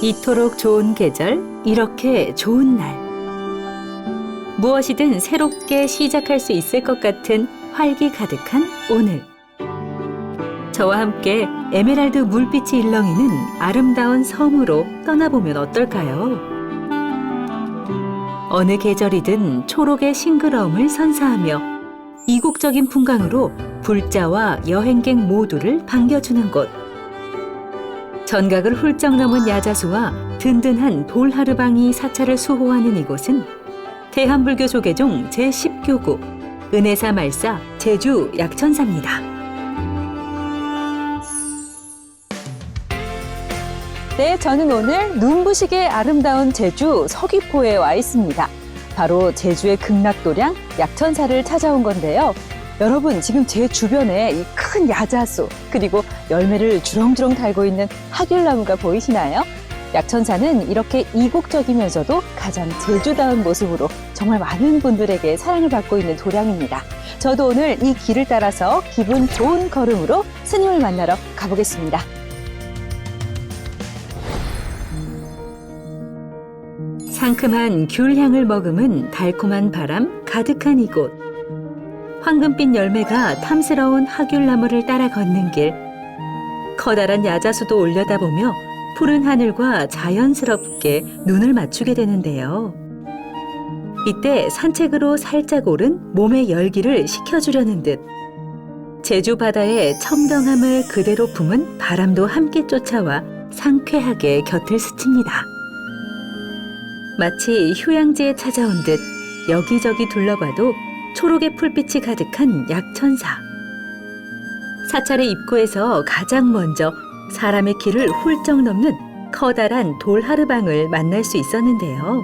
이토록 좋은 계절, 이렇게 좋은 날. 무엇이든 새롭게 시작할 수 있을 것 같은 활기 가득한 오늘. 저와 함께 에메랄드 물빛이 일렁이는 아름다운 섬으로 떠나보면 어떨까요? 어느 계절이든 초록의 싱그러움을 선사하며 이국적인 풍광으로 불자와 여행객 모두를 반겨주는 곳. 전각을 훌쩍 넘은 야자수와 든든한 돌하르방이 사찰을 수호하는 이곳은 대한불교 조계종 제10교구 은혜사 말사 제주 약천사입니다. 네, 저는 오늘 눈부시게 아름다운 제주 서귀포에 와 있습니다. 바로 제주의 극락도량 약천사를 찾아온 건데요. 여러분, 지금 제 주변에 이 큰 야자수, 그리고 열매를 주렁주렁 달고 있는 하귤나무가 보이시나요? 약천사는 이렇게 이국적이면서도 가장 제주다운 모습으로 정말 많은 분들에게 사랑을 받고 있는 도량입니다. 저도 오늘 이 길을 따라서 기분 좋은 걸음으로 스님을 만나러 가보겠습니다. 상큼한 귤향을 머금은 달콤한 바람 가득한 이곳. 황금빛 열매가 탐스러운 하귤나무를 따라 걷는 길. 커다란 야자수도 올려다보며 푸른 하늘과 자연스럽게 눈을 맞추게 되는데요. 이때 산책으로 살짝 오른 몸의 열기를 식혀주려는 듯 제주 바다의 청정함을 그대로 품은 바람도 함께 쫓아와 상쾌하게 곁을 스칩니다. 마치 휴양지에 찾아온 듯 여기저기 둘러봐도 초록의 풀빛이 가득한 약천사. 사찰의 입구에서 가장 먼저 사람의 길을 훌쩍 넘는 커다란 돌하르방을 만날 수 있었는데요.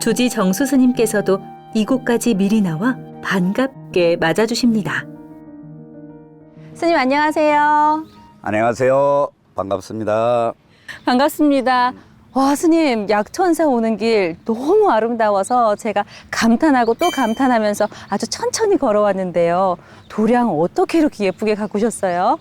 주지 정수 스님께서도 이곳까지 미리 나와 반갑게 맞아주십니다. 스님 안녕하세요. 안녕하세요. 반갑습니다. 반갑습니다. 와, 스님, 약천사 오는 길 너무 아름다워서 제가 감탄하고 또 감탄하면서 아주 천천히 걸어왔는데요. 도량 어떻게 이렇게 예쁘게 가꾸셨어요?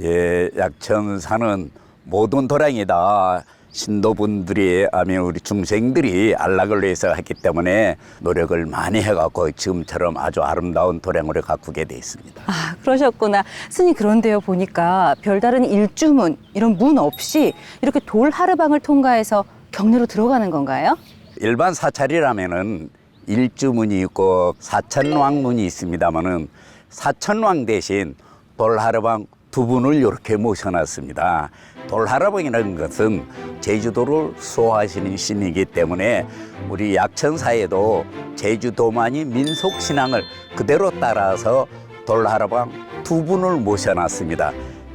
예, 약천사는 모든 도량이다. 신도분들이 아니 우리 중생들이 안락을 위해서 했기 때문에 노력을 많이 해갖고 지금처럼 아주 아름다운 도량으로 가꾸게 돼 있습니다. 아, 그러셨구나. 스님, 그런데요, 보니까 별다른 일주문, 이런 문 없이 이렇게 돌 하르방을 통과해서 경내로 들어가는 건가요? 일반 사찰이라면은 일주문이 있고 사천왕문이 있습니다만은 사천왕 대신 돌하르방 두 분을 이렇게 모셔놨습니다. 돌하르방이라는 것은 제주도를 수호하시는 신이기 때문에 우리 약천사에도 제주도만이 민속 신앙을 그대로 따라서 돌하르방 두 분을 모셔놨습니다.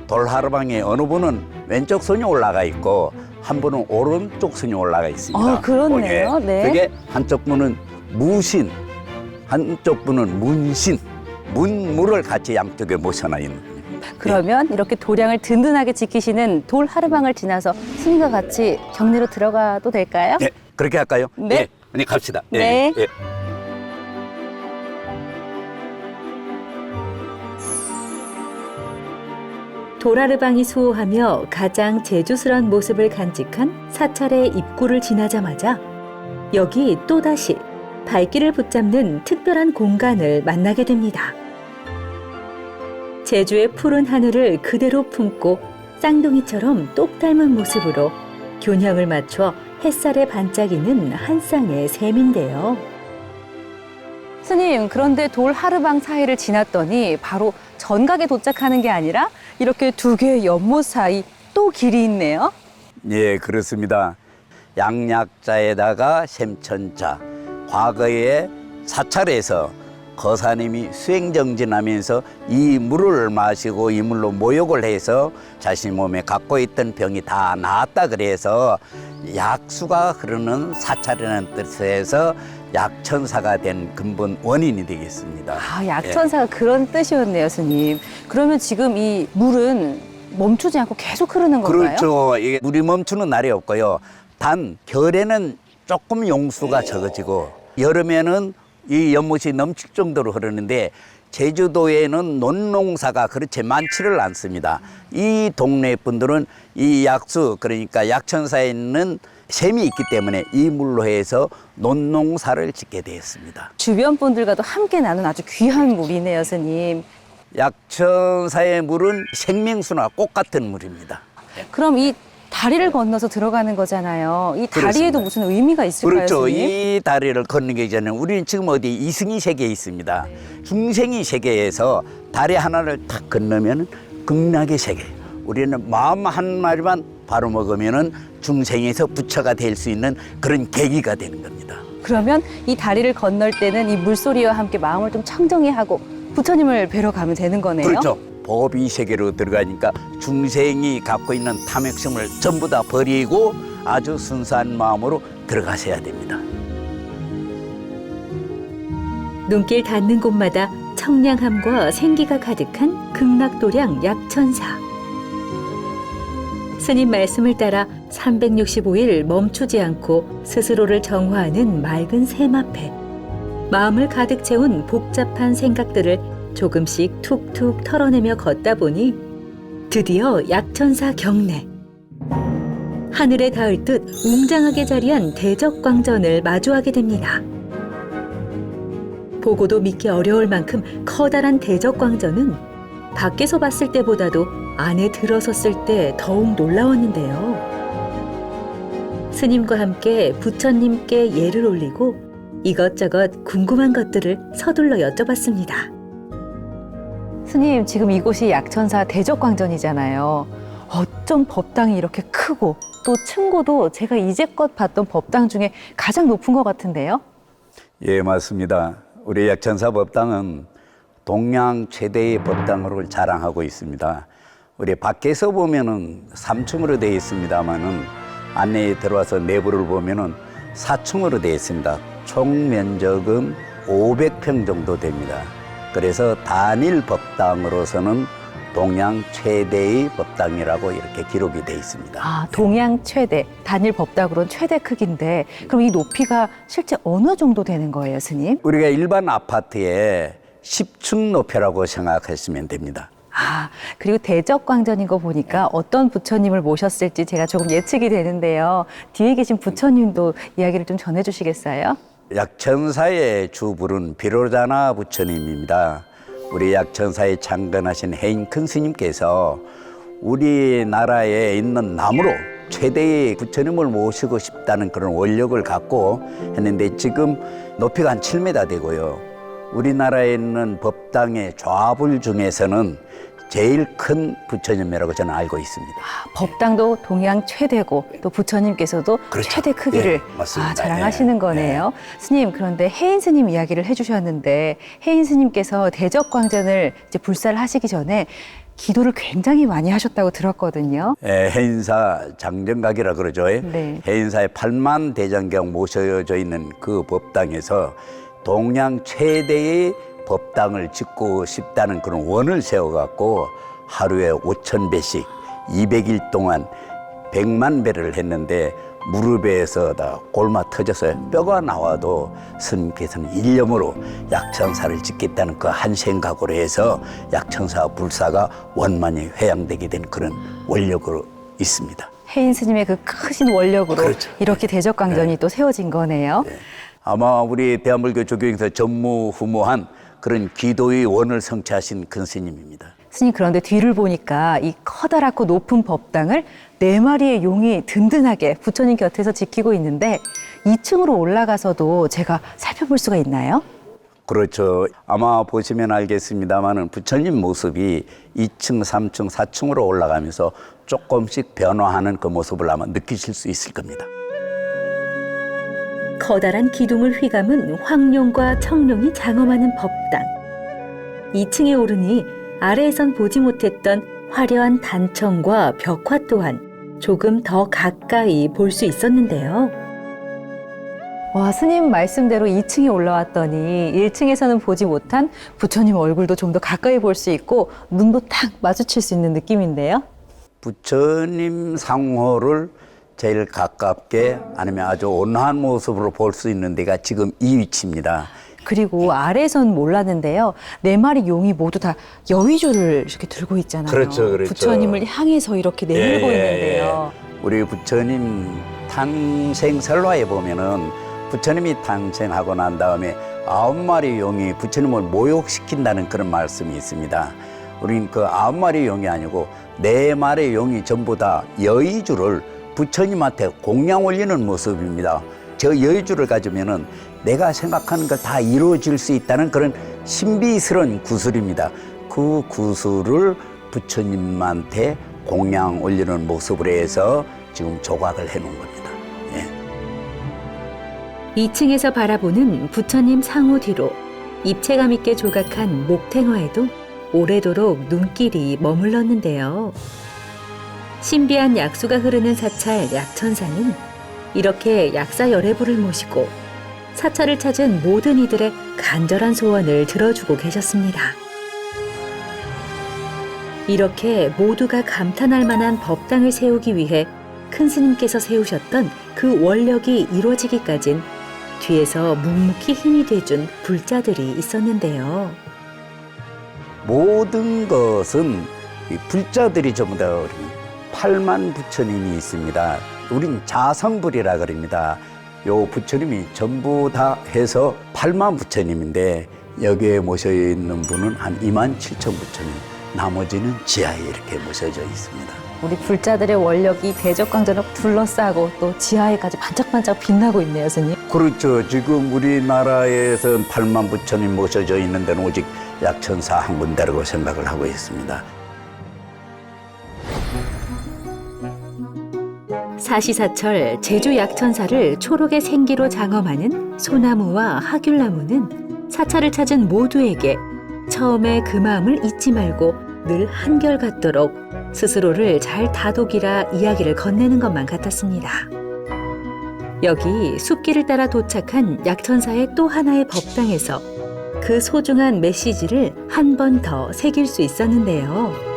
돌하르방의 어느 분은 왼쪽 손이 올라가 있고 한 분은 오른쪽 손이 올라가 있습니다. 아, 그렇네요. 거기에. 네. 그게 한쪽 분은 무신, 한쪽 분은 문신, 문무를 같이 양쪽에 모셔놔 있는. 그러면 이렇게 도량을 든든하게 지키시는 돌 하르방을 지나서 스님과 같이 경내로 들어가도 될까요? 네, 그렇게 할까요? 네. 예, 언니 갑시다. 예, 네. 예. 도라르방이 수호하며 가장 제주스런 모습을 간직한 사찰의 입구를 지나자마자 여기 또다시 발길을 붙잡는 특별한 공간을 만나게 됩니다. 제주의 푸른 하늘을 그대로 품고 쌍둥이처럼 똑 닮은 모습으로 균형을 맞춰 햇살에 반짝이는 한 쌍의 샘인데요. 스님, 그런데 돌 하르방 사이를 지났더니 바로 전각에 도착하는 게 아니라 이렇게 두 개의 연못 사이 또 길이 있네요. 예, 그렇습니다. 양약자에다가 샘천자. 과거에 사찰에서 거사님이 수행정진하면서 이 물을 마시고 이 물로 모욕을 해서 자신 몸에 갖고 있던 병이 다 나았다 그래서 약수가 흐르는 사찰이라는 뜻에서 약천사가 된 근본 원인이 되겠습니다. 아, 약천사가 그런 뜻이었네요, 스님. 그러면 지금 이 물은 멈추지 않고 계속 흐르는 건가요? 그렇죠. 이게 물이 멈추는 날이 없고요. 단 겨울에는 조금 용수가 적어지고 여름에는 이 연못이 넘칠 정도로 흐르는데 제주도에는 논농사가 그렇게 많지를 않습니다. 이 동네 분들은 이 약수 그러니까 약천사에 있는 샘이 있기 때문에 이 물로 해서 논농사를 짓게 되었습니다. 주변 분들과도 함께 나눈 아주 귀한 물이네요, 스님. 약천사의 물은 생명수나 꽃 같은 물입니다. 그럼 이 다리를 건너서 들어가는 거잖아요. 이 다리에도 그렇습니다. 무슨 의미가 있을까요, 그렇죠. 스님? 이 다리를 걷는 전에 우리는 지금 어디 이승희 세계에 있습니다. 네. 중생이 세계에서 다리 하나를 탁 건너면 극락의 세계. 우리는 마음 한 마리만 바로 먹으면은 중생에서 부처가 될 수 있는 그런 계기가 되는 겁니다. 그러면 이 다리를 건널 때는 이 물소리와 함께 마음을 좀 청정히 하고 부처님을 뵈러 가면 되는 거네요. 그렇죠. 법이 세계로 들어가니까 중생이 갖고 있는 탐욕심을 전부 다 버리고 아주 순수한 마음으로 들어가셔야 됩니다. 눈길 닿는 곳마다 청량함과 생기가 가득한 극락도량 약천사. 스님 말씀을 따라 365일 멈추지 않고 스스로를 정화하는 맑은 샘 앞에 마음을 가득 채운 복잡한 생각들을 조금씩 툭툭 털어내며 걷다 보니 드디어 약천사 경내. 하늘에 닿을 듯 웅장하게 자리한 대적광전을 마주하게 됩니다. 보고도 믿기 어려울 만큼 커다란 대적광전은 밖에서 봤을 때보다도 안에 들어섰을 때 더욱 놀라웠는데요. 스님과 함께 부처님께 예를 올리고 이것저것 궁금한 것들을 서둘러 여쭤봤습니다. 스님, 지금 이곳이 약천사 대적광전이잖아요. 어쩜 법당이 이렇게 크고 또 층고도 제가 이제껏 봤던 법당 중에 가장 높은 것 같은데요? 예, 맞습니다. 우리 약천사 법당은 동양 최대의 법당으로 자랑하고 있습니다. 우리 밖에서 보면은 3층으로 되어 있습니다만은 안내에 들어와서 내부를 보면은 4층으로 되어 있습니다. 총 면적은 500평 정도 됩니다. 그래서 단일 법당으로서는 동양 최대의 법당이라고 이렇게 기록이 되어 있습니다. 아, 동양 최대, 단일 법당으로는 최대 크기인데 그럼 이 높이가 실제 어느 정도 되는 거예요, 스님? 우리가 일반 아파트의 10층 높이라고 생각하시면 됩니다. 아, 그리고 대적광전인 거 보니까 어떤 부처님을 모셨을지 제가 조금 예측이 되는데요. 뒤에 계신 부처님도 이야기를 좀 전해주시겠어요? 약천사의 주불은 비로자나 부처님입니다. 우리 약천사에 창건하신 해인 큰 스님께서 우리나라에 있는 나무로 최대의 부처님을 모시고 싶다는 그런 원력을 갖고 했는데 지금 높이가 한 7m 되고요. 우리나라에 있는 법당의 좌불 중에서는 제일 큰 부처님이라고 저는 알고 있습니다. 법당도 동양 최대고 또 부처님께서도 그렇죠. 최대 크기를 예, 맞습니다. 아, 자랑하시는 예, 거네요. 스님 그런데 해인 스님 이야기를 해주셨는데 해인 스님께서 대적광전을 이제 불사를 하시기 전에 기도를 굉장히 많이 하셨다고 들었거든요. 예, 해인사 장정각이라 그러죠. 네. 해인사의 8만 대장경 모셔져 있는 그 법당에서 동양 최대의 법당을 짓고 싶다는 그런 원을 세워갖고 하루에 5천 배씩 200일 동안 100만 배를 했는데 무릎에서 다 골마 터져서 뼈가 나와도 스님께서는 일념으로 약천사를 짓겠다는 그 한 생각으로 해서 약천사 불사가 원만히 회양되게 된 그런 원력으로 있습니다. 해인 스님의 그 크신 원력으로 그렇죠. 이렇게 대적광전이 또 세워진 거네요. 아마 우리 대한불교 조교에서 전무후무한 그런 기도의 원을 성취하신 큰 스님입니다. 스님 그런데 뒤를 보니까 이 커다랗고 높은 법당을 네 마리의 용이 든든하게 부처님 곁에서 지키고 있는데 2층으로 올라가서도 제가 살펴볼 수가 있나요? 그렇죠. 아마 보시면 알겠습니다만은 부처님 모습이 2층, 3층, 4층으로 올라가면서 조금씩 변화하는 그 모습을 아마 느끼실 수 있을 겁니다. 커다란 기둥을 휘감은 황룡과 청룡이 장엄하는 법당. 2층에 오르니 아래에선 보지 못했던 화려한 단청과 벽화 또한 조금 더 가까이 볼 수 있었는데요. 와, 스님 말씀대로 2층에 올라왔더니 1층에서는 보지 못한 부처님 얼굴도 좀 더 가까이 볼 수 있고 눈도 탁 마주칠 수 있는 느낌인데요. 부처님 상호를 제일 가깝게 아니면 아주 온화한 모습으로 볼 수 있는 데가 지금 이 위치입니다. 그리고 아래선 몰랐는데요. 네 마리 용이 모두 다 여의주를 이렇게 들고 있잖아요. 그렇죠, 그렇죠. 부처님을 향해서 이렇게 내밀고 예, 예, 있는데요. 우리 부처님 탄생 설화에 보면은 부처님이 탄생하고 난 다음에 아홉 마리 용이 부처님을 모욕시킨다는 그런 말씀이 있습니다. 우리는 그 아홉 마리 용이 아니고 네 마리 용이 전부 다 여의주를 부처님한테 공양 올리는 모습입니다. 저 여의주를 가지면은 내가 생각하는 것다 이루어질 수 있다는 그런 신비스러운 구슬입니다. 그 구슬을 부처님한테 공양 올리는 모습으로 해서 지금 조각을 해놓은 겁니다. 예. 2층에서 바라보는 부처님 상호 뒤로 입체감 있게 조각한 목탱화에도 오래도록 눈길이 머물렀는데요. 신비한 약수가 흐르는 사찰 약천사는 이렇게 약사 열애부를 모시고 사찰을 찾은 모든 이들의 간절한 소원을 들어주고 계셨습니다. 이렇게 모두가 감탄할 만한 법당을 세우기 위해 큰 스님께서 세우셨던 그 원력이 이루어지기까진 뒤에서 묵묵히 힘이 돼준 불자들이 있었는데요. 모든 것은 이 불자들이 전부 다 우리 팔만 부처님이 있습니다. 우린 자성불이라 그럽니다. 요 부처님이 전부 다 해서 팔만 부처님인데 여기에 모셔 있는 분은 한 2만 7천 부처님. 나머지는 지하에 이렇게 모셔져 있습니다. 우리 불자들의 원력이 대적광전을 둘러싸고 또 지하에까지 반짝반짝 빛나고 있네요, 스님. 그렇죠. 지금 우리나라에서 8만 부처님 모셔져 있는 데는 오직 약천사 한 군데라고 생각을 하고 있습니다. 사시사철 제주 약천사를 초록의 생기로 장엄하는 소나무와 하귤나무는 사찰을 찾은 모두에게 처음에 그 마음을 잊지 말고 늘 한결같도록 스스로를 잘 다독이라 이야기를 건네는 것만 같았습니다. 여기 숲길을 따라 도착한 약천사의 또 하나의 법당에서 그 소중한 메시지를 한 번 더 새길 수 있었는데요.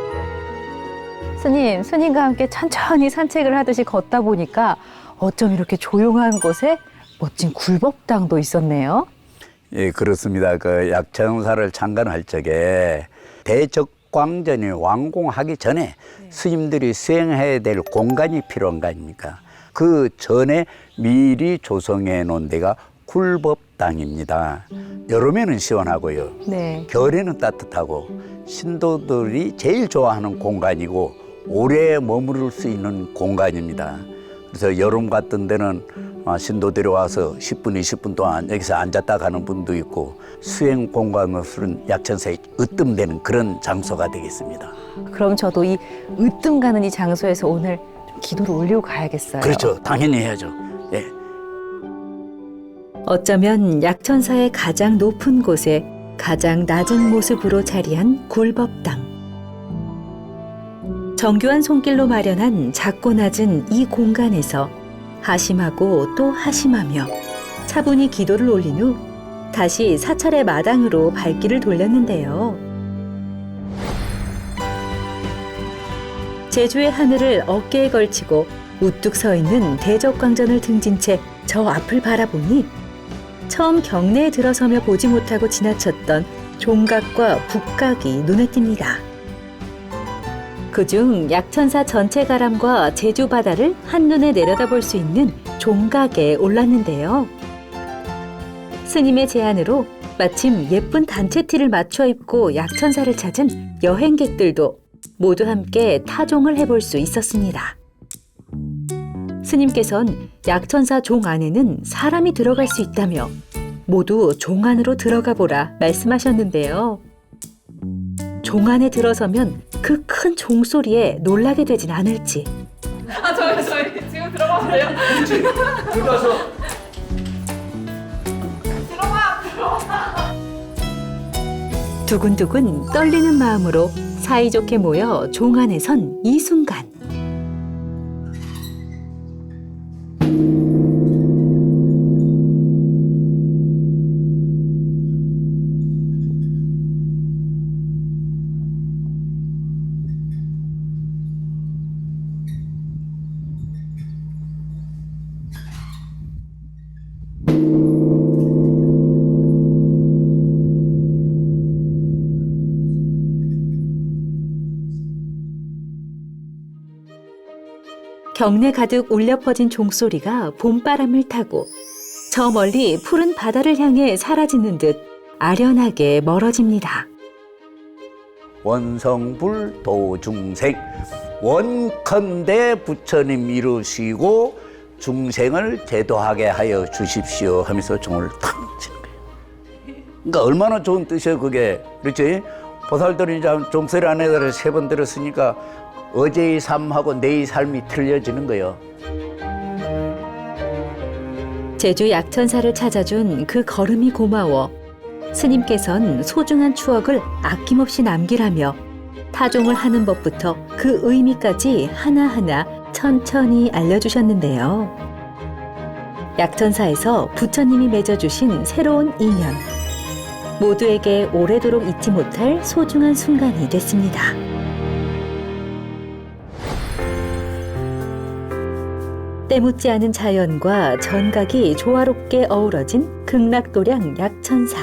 스님, 스님과 함께 천천히 산책을 하듯이 걷다 보니까 어쩜 이렇게 조용한 곳에 멋진 굴법당도 있었네요. 예, 그렇습니다. 그 약천사를 창간할 적에 대적광전이 완공하기 전에 스님들이 수행해야 될 공간이 필요한 거 아닙니까? 그 전에 미리 조성해 놓은 데가 굴법당입니다. 여름에는 시원하고요. 네. 겨울에는 따뜻하고 신도들이 제일 좋아하는 공간이고 오래 머무를 수 있는 공간입니다. 그래서 여름 같은 데는 아, 신도들이 와서 10분, 20분 동안 여기서 앉았다 가는 분도 있고 수행 공간으로서는 약천사에 으뜸되는 그런 장소가 되겠습니다. 그럼 저도 이 으뜸 가는 이 장소에서 오늘 좀 기도를 올리고 가야겠어요. 그렇죠. 당연히 해야죠. 예. 어쩌면 약천사의 가장 높은 곳에 가장 낮은 모습으로 자리한 굴법당. 정교한 손길로 마련한 작고 낮은 이 공간에서 하심하고 또 하심하며 차분히 기도를 올린 후 다시 사찰의 마당으로 발길을 돌렸는데요. 제주의 하늘을 어깨에 걸치고 우뚝 서 있는 대적광전을 등진 채 저 앞을 바라보니 처음 경내에 들어서며 보지 못하고 지나쳤던 종각과 북각이 눈에 띕니다. 그중 약천사 전체 가람과 제주 바다를 한눈에 내려다볼 수 있는 종각에 올랐는데요. 스님의 제안으로 마침 예쁜 단체 티를 맞춰 입고 약천사를 찾은 여행객들도 모두 함께 타종을 해볼 수 있었습니다. 스님께선 약천사 종 안에는 사람이 들어갈 수 있다며 모두 종 안으로 들어가 보라 말씀하셨는데요. 종 안에 들어서면 그 큰 종소리에 놀라게 되진 않을지 아 저희 저희 지금 들어가면 돼요? 들어가서 들어가 들어가. 두근두근 떨리는 마음으로 사이좋게 모여 종 안에 선 이 순간 경내 가득 울려 퍼진 종소리가 봄바람을 타고 저 멀리 푸른 바다를 향해 사라지는 듯 아련하게 멀어집니다. 원성불 도중생 원컨대 부처님 이루시고 중생을 제도하게 하여 주십시오 하면서 종을 탁 치는 거예요. 그러니까 얼마나 좋은 뜻이에요 그게 그렇지? 보살들이 종소리 안에서 세번 들었으니까 어제의 삶하고 내의 삶이 틀려지는 거예요. 제주 약천사를 찾아준 그 걸음이 고마워 스님께선 소중한 추억을 아낌없이 남기라며 타종을 하는 법부터 그 의미까지 하나하나 천천히 알려주셨는데요. 약천사에서 부처님이 맺어주신 새로운 인연. 모두에게 오래도록 잊지 못할 소중한 순간이 됐습니다. 때묻지 않은 자연과 전각이 조화롭게 어우러진 극락도량 약천사.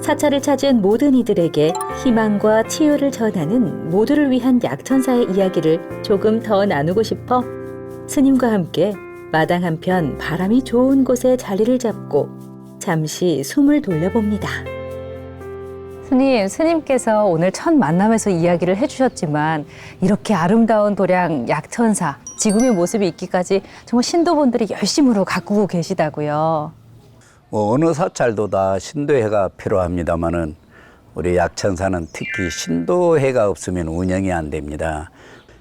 사찰을 찾은 모든 이들에게 희망과 치유를 전하는 모두를 위한 약천사의 이야기를 조금 더 나누고 싶어 스님과 함께 마당 한편 바람이 좋은 곳에 자리를 잡고 잠시 숨을 돌려봅니다. 스님, 스님께서 오늘 첫 만남에서 이야기를 해주셨지만 이렇게 아름다운 도량 약천사, 지금의 모습이 있기까지 정말 신도분들이 열심으로 가꾸고 계시다고요. 뭐 어느 사찰도 다 신도회가 필요합니다만은 우리 약천사는 특히 신도회가 없으면 운영이 안 됩니다.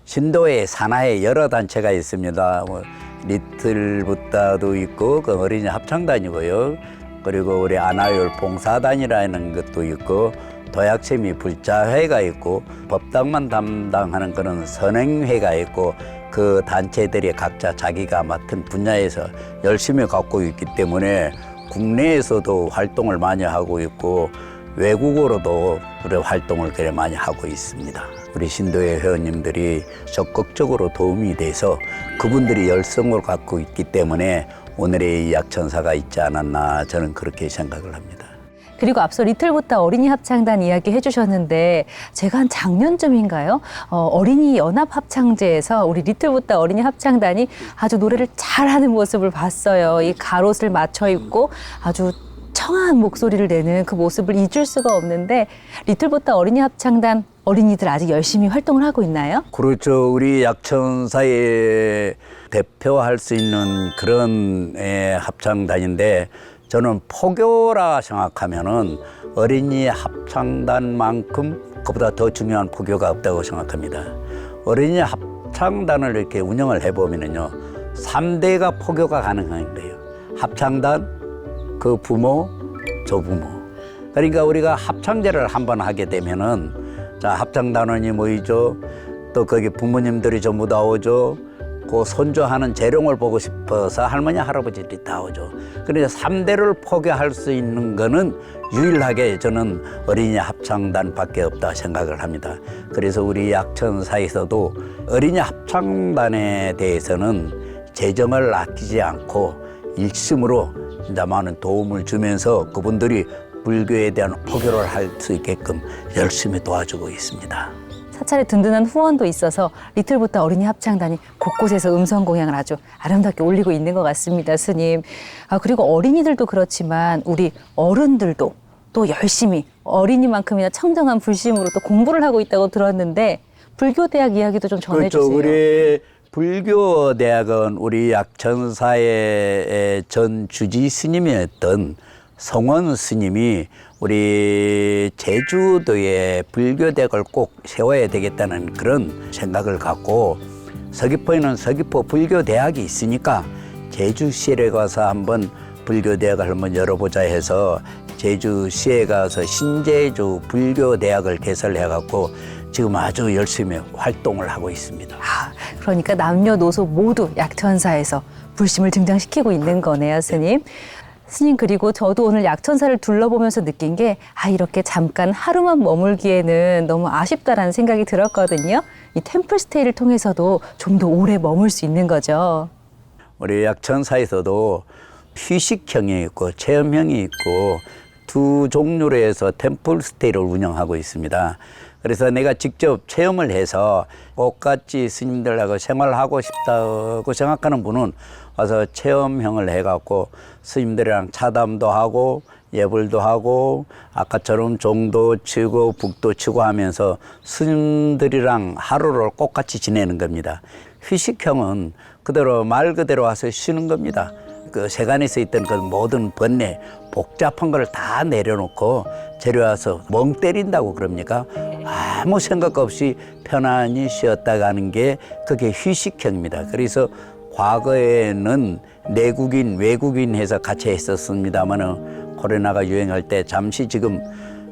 신도회 산하에 여러 단체가 있습니다. 뭐 리틀 부다도 있고 그 어린이 합창단이고요. 그리고 우리 아나율 봉사단이라는 것도 있고 도약체미 불자회가 있고 법당만 담당하는 그런 선행회가 있고 그 단체들이 각자 자기가 맡은 분야에서 열심히 갖고 있기 때문에 국내에서도 활동을 많이 하고 있고 외국으로도 우리 활동을 그래 많이 하고 있습니다. 우리 신도의 회원님들이 적극적으로 도움이 돼서 그분들이 열성을 갖고 있기 때문에 오늘의 이 약천사가 있지 않았나 저는 그렇게 생각을 합니다. 그리고 앞서 리틀부터 어린이 합창단 이야기 해주셨는데 제가 한 작년쯤인가요? 어, 린이 연합 합창제에서 우리 리틀부터 어린이 합창단이 아주 노래를 잘하는 모습을 봤어요. 이 가롯을 맞춰 입고 아주 청아한 목소리를 내는 그 모습을 잊을 수가 없는데 리틀부터 어린이 합창단 어린이들 아직 열심히 활동을 하고 있나요? 그렇죠. 우리 약천사에 대표할 수 있는 그런 에, 합창단인데 저는 포교라 생각하면은 어린이 합창단만큼 그보다 더 중요한 포교가 없다고 생각합니다. 어린이 합창단을 이렇게 운영을 해보면은요, 삼대가 포교가 가능한 거예요. 합창단, 그 부모, 조부모. 그러니까 우리가 합창제를 한번 하게 되면은 자 합창단원이 모이죠. 또 거기 부모님들이 전부 다 오죠. 그 손주하는 재롱을 보고 싶어서 할머니 할아버지들이 다 오죠. 그러니까 삼대를 포기할 수 있는 거는 유일하게 저는 어린이 합창단밖에 없다 생각을 합니다. 그래서 우리 약천사에서도 어린이 합창단에 대해서는 재정을 아끼지 않고 일심으로 진짜 많은 도움을 주면서 그분들이 불교에 대한 포교를 할 수 있게끔 열심히 도와주고 있습니다. 사찰에 든든한 후원도 있어서 리틀부터 어린이 합창단이 곳곳에서 음성 공양을 아주 아름답게 올리고 있는 것 같습니다, 스님. 아, 그리고 어린이들도 그렇지만 우리 어른들도 또 열심히 어린이만큼이나 청정한 불심으로 또 공부를 하고 있다고 들었는데 불교 대학 이야기도 좀 전해주세요. 그렇죠. 우리 불교 대학은 우리 약천사의 전 주지 스님이었던 성원 스님이 우리 제주도에 불교 대학을 꼭 세워야 되겠다는 그런 생각을 갖고 서귀포에는 서귀포 불교 대학이 있으니까 제주시에 가서 한번 불교 대학을 한번 열어보자 해서 제주시에 가서 신제주 불교 대학을 개설해 갖고 지금 아주 열심히 활동을 하고 있습니다. 아, 그러니까 남녀노소 모두 약천사에서 불심을 등장시키고 있는 거네요, 스님. 스님 그리고 저도 오늘 약천사를 둘러보면서 느낀 게 아 이렇게 잠깐 하루만 머물기에는 너무 아쉽다라는 생각이 들었거든요. 이 템플스테이를 통해서도 좀 더 오래 머물 수 있는 거죠. 우리 약천사에서도 피식형이 있고 체험형이 있고 두 종류로 해서 템플 스테이를 운영하고 있습니다. 그래서 내가 직접 체험을 해서 똑같이 스님들하고 생활하고 싶다고 생각하는 분은 와서 체험형을 해갖고 스님들이랑 차담도 하고 예불도 하고 아까처럼 종도 치고 북도 치고 하면서 스님들이랑 하루를 똑같이 지내는 겁니다. 휴식형은 그대로 말 그대로 와서 쉬는 겁니다. 그 세간에서 있던 그 모든 번뇌 복잡한 걸 다 내려놓고 데려와서 멍 때린다고 그럽니까? 아무 생각 없이 편안히 쉬었다 가는 게 그게 휴식형입니다. 그래서 과거에는 내국인 외국인 해서 같이 했었습니다마는 코로나가 유행할 때 잠시 지금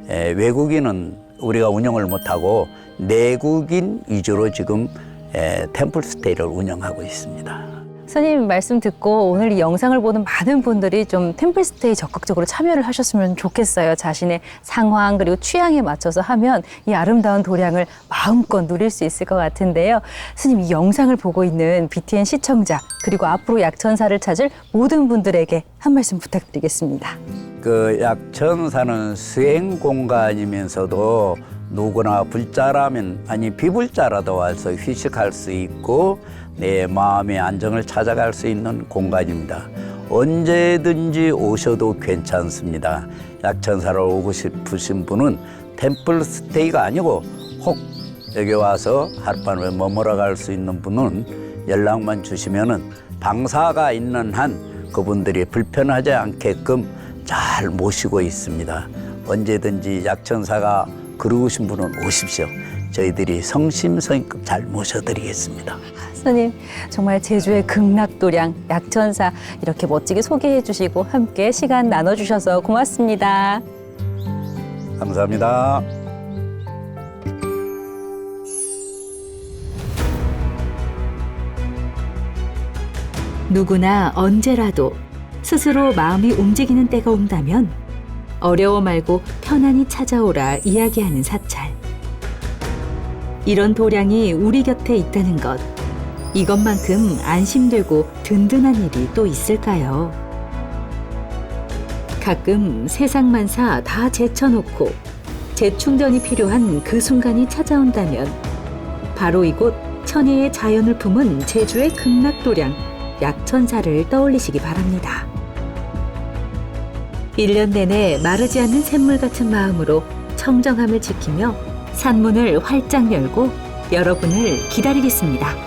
에, 외국인은 우리가 운영을 못하고 내국인 위주로 지금 에, 템플스테이를 운영하고 있습니다. 선생님 말씀 듣고 오늘 이 영상을 보는 많은 분들이 좀 템플스테이 적극적으로 참여를 하셨으면 좋겠어요. 자신의 상황 그리고 취향에 맞춰서 하면 이 아름다운 도량을 마음껏 누릴 수 있을 것 같은데요. 스님 이 영상을 보고 있는 BTN 시청자 그리고 앞으로 약천사를 찾을 모든 분들에게 한 말씀 부탁드리겠습니다. 그 약천사는 수행 공간이면서도 누구나 불자라면 아니 비불자라도 와서 휴식할 수 있고 내 마음의 안정을 찾아갈 수 있는 공간입니다. 언제든지 오셔도 괜찮습니다. 약천사로 오고 싶으신 분은 템플 스테이가 아니고 혹 여기 와서 하룻밤에 머물러 갈 수 있는 분은 연락만 주시면은 방사가 있는 한 그분들이 불편하지 않게끔 잘 모시고 있습니다. 언제든지 약천사가 그러신 분은 오십시오. 저희들이 성심성의껏 잘 모셔드리겠습니다. 스님 정말 제주의 극락도량 약천사 이렇게 멋지게 소개해 주시고 함께 시간 나눠 주셔서 고맙습니다. 감사합니다. 누구나 언제라도 스스로 마음이 움직이는 때가 온다면 어려워 말고 편안히 찾아오라 이야기하는 사찰. 이런 도량이 우리 곁에 있다는 것. 이것만큼 안심되고 든든한 일이 또 있을까요? 가끔 세상만사 다 제쳐놓고 재충전이 필요한 그 순간이 찾아온다면 바로 이곳 천혜의 자연을 품은 제주의 극락도량 약천사를 떠올리시기 바랍니다. 1년 내내 마르지 않는 샘물 같은 마음으로 청정함을 지키며 산문을 활짝 열고 여러분을 기다리겠습니다.